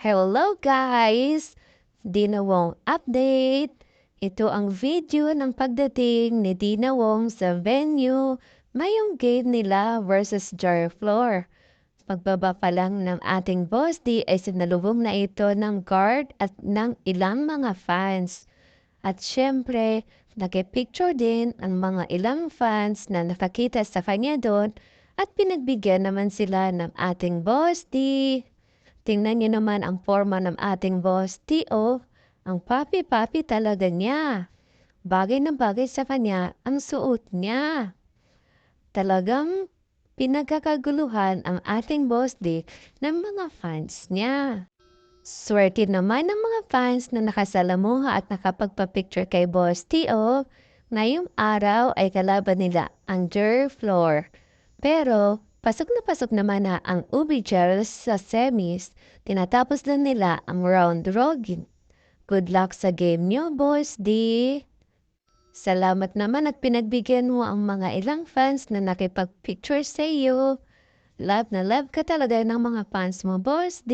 Hello guys! Dina Wong update! Ito ang video ng pagdating ni Dina Wong sa venue ngayong game nila versus Jar Floor. Pagbaba pa lang ng ating boss di ay sinalubong na ito ng guard at ng ilang mga fans. At syempre, nakipicture din ang mga ilang fans na nakakita sa kanya doon at pinagbigyan naman sila ng ating boss di. Tingnan niyo naman ang forma ng ating boss T.O. Ang papi-papi talaga niya. Bagay na bagay sa kanya ang suot niya. Talagang pinagkakaguluhan ang ating boss D ng mga fans niya. Swerte naman ng mga fans na nakasalamuha at nakapagpa-picture kay Boss T.O. Ngayong araw ay kalaban nila ang Jer Floor. Pero Pasok na pasok naman na ang Ubi Gels sa semis. Tinatapos lang nila ang round robin. Good luck sa game nyo, boys D. Salamat naman at pinagbigyan mo ang mga ilang fans na nakipag-picture sa iyo. Love na love ka talaga ng mga fans mo, boss D.